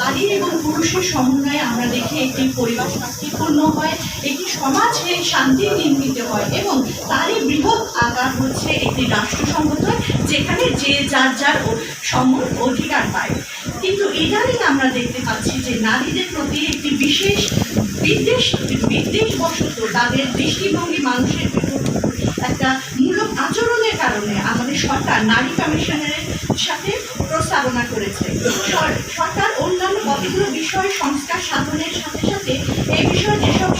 নারী এবং পুরুষের সমন্বয়ে আমরা দেখি একটি পরিবার শান্তিপূর্ণ হয়, একটি সমাজে শান্তি নির্মিত হয় এবং তারই বৃহৎ আকার হচ্ছে একটি রাষ্ট্রসংগত যেখানে যে যার যার সম অধিকার পায়। কিন্তু ইদানিং আমরা দেখতে পাচ্ছি যে নারীদের প্রতি একটি বিশেষ বিদ্বেষ বিদ্বেষবশত তাদের দৃষ্টিভঙ্গি মানুষের একটা সরকার নারী কমিশনের সাথে প্রস্তাবনা করেছে। সর- সরকার অন্যান্য কতগুলো বিষয় সংস্কার সাধনের সাথে সাথে এই বিষয়ে যেসব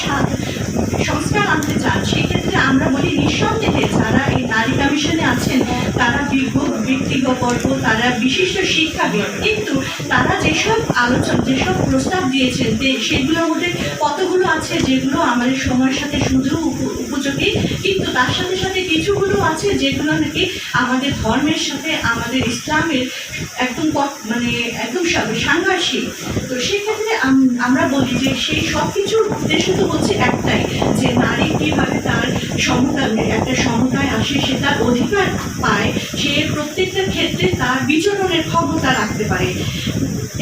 সংস্কার আনতে চান সেক্ষেত্রে আমরা বলি নিঃসন্দেহে যারা এই নারী কমিশনে আছেন তারা বিজ্ঞ ব্যক্তিগত তারা বিশিষ্ট শিক্ষাবিদ, কিন্তু তারা যেসব আলোচনা, যেসব প্রস্তাব দিয়েছেন সেগুলোর মধ্যে কতগুলো আছে যেগুলো আমাদের সময়ের সাথে শুধু উপ- উপযোগী, কিন্তু তার সাথে সাথে কিছুগুলো আছে যেগুলো নাকি আমাদের ধর্মের সাথে, আমাদের ইসলামের একদম মানে একদম সাংঘর্ষিক। তো সেক্ষেত্রে আমরা বলি যে সেই সব কিছুর উদ্দেশ্য তো হচ্ছে একটাই, যে নারী কীভাবে তার সমতা একটা আসে সে তার অধিকার পায়, সে প্রত্যেকটা ক্ষেত্রে তার বিচরণের ক্ষমতা রাখতে পারে।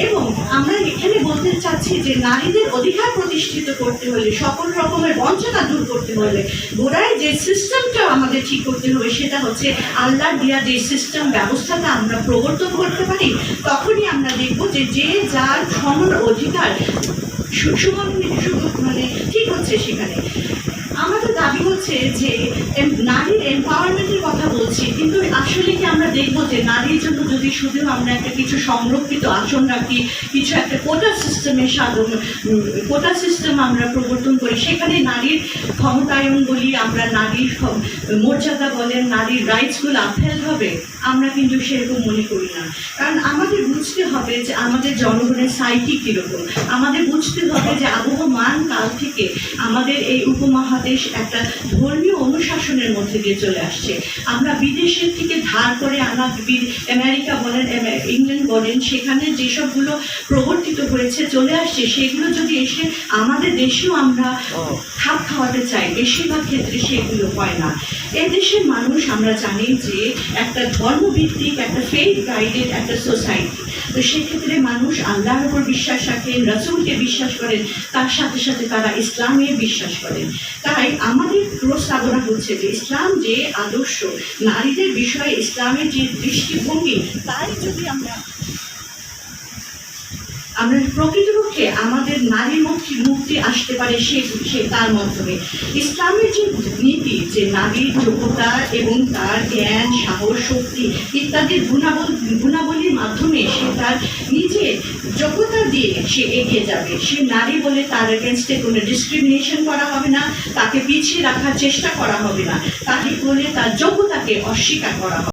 এবং আমরা এখানে বলতে চাচ্ছি যে নারীদের অধিকার প্রতিষ্ঠিত করতে হলে, সকল রকমের বঞ্চনা দূর করতে হলে, গোড়ায় যে সিস্টেমটা আমাদের ঠিক করতে হবে সেটা হচ্ছে আল্লাহ দিয়া যে সিস্টেম ব্যবস্থাটা আমরা প্রবর্তন করতে পারি, তখনই আমরা দেখব যে যে যার সমান অধিকার সমান মানে ঠিক হচ্ছে সেখানে। আমাদের দাবি হচ্ছে যে নারীর এম্পাওয়ারমেন্টের কথা বলছি, কিন্তু আসলে কি আমরা দেখব যে নারীর জন্য যদি শুধু আমরা একটা কিছু সংরক্ষিত আসন রাখি, কিছু একটা কোটা সিস্টেমের সাধন কোটা সিস্টেম আমরা প্রবর্তন করি, সেখানে নারীর ক্ষমতায়ন বলি আমরা, নারীর মর্যাদা বলেন, নারীর রাইটসগুলো আপহেল হবে, আমরা কিন্তু সেরকম মনে করি না। কারণ আমাদের বুঝতে হবে যে আমাদের জনগণের সাইকি কীরকম। আমাদের বুঝতে হবে যে আবহমান কাল থেকে আমাদের এই উপমহাদেশ একটা ধর্মীয় অনুশাসনের মধ্যে দিয়ে চলে আসছে। আমরা বিদেশের থেকে ধার করে আনা আমেরিকা বলেন ইংল্যান্ড বলেন, সেখানে যেসবগুলো প্রবর্তিত হয়েছে, চলে আসছে, সেগুলো যদি এসে আমাদের দেশেও আমরা খাপ খাওয়াতে চাই, বেশিরভাগ ক্ষেত্রে সেগুলো হয় না। এ দেশের মানুষ আমরা জানি যে একটা ধর্মভিত্তিক, একটা ফেথ গাইডেড একটা সোসাইটি তো সেক্ষেত্রে মানুষ আল্লাহর উপর বিশ্বাস রাখেন, রসুলকে বিশ্বাস করেন, তার সাথে সাথে তারা ইসলামে বিশ্বাস করেন। তাই আমাদের প্রস্তাবনা হচ্ছে যে ইসলাম যে আদর্শ, নারীদের বিষয়ে ইসলামের যে দৃষ্টিভঙ্গি, তাই যদি আমরা আমরা প্রকৃতপক্ষে আমাদের নারী মুক্তি মুক্তি আসতে পারে সে সে তার মাধ্যমে। ইসলামের যে নীতি, যে নারীর যোগ্যতা এবং তার জ্ঞান, সাহস, শক্তি ইত্যাদির গুণাবল, গুণাবলীর মাধ্যমে সে তার নিজে যোগ্যতা দিয়ে সে এগিয়ে যাবে। সে নারী বলে তার এগেনস্টে কোনো ডিসক্রিমিনেশন করা হবে না, তাকে পিছিয়ে রাখার চেষ্টা করা হবে না। তাকে বলে তার যোগ্যতাকে অস্বীকার করা হবে।